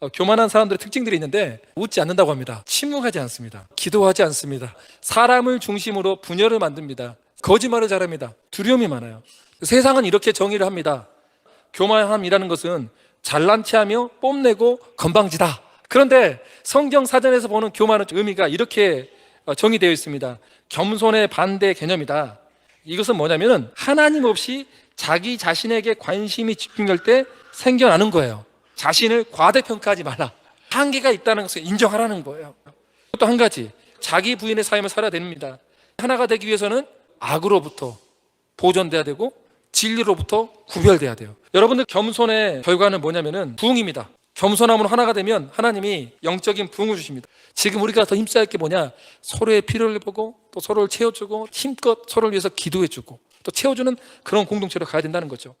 어, 교만한 사람들의 특징들이 있는데 웃지 않는다고 합니다. 침묵하지 않습니다. 기도하지 않습니다. 사람을 중심으로 분열을 만듭니다. 거짓말을 잘합니다. 두려움이 많아요. 세상은 이렇게 정의를 합니다. 교만함이라는 것은 잘난 체하며 뽐내고 건방지다. 그런데 성경 사전에서 보는 교만의 의미가 이렇게 어, 정의되어 있습니다. 겸손의 반대 개념이다. 이것은 뭐냐면은 하나님 없이 자기 자신에게 관심이 집중될 때 생겨나는 거예요. 자신을 과대평가하지 말라. 한계가 있다는 것을 인정하라는 거예요. 또 한 가지, 자기 부인의 삶을 살아야 됩니다. 하나가 되기 위해서는 악으로부터 보존돼야 되고 진리로부터 구별돼야 돼요. 여러분들 겸손의 결과는 뭐냐면은 부흥입니다. 겸손함으로 하나가 되면 하나님이 영적인 부흥을 주십니다. 지금 우리가 더 힘써야 할 게 뭐냐? 서로의 필요를 보고 또 서로를 채워주고 힘껏 서로를 위해서 기도해주고 또 채워주는 그런 공동체로 가야 된다는 거죠.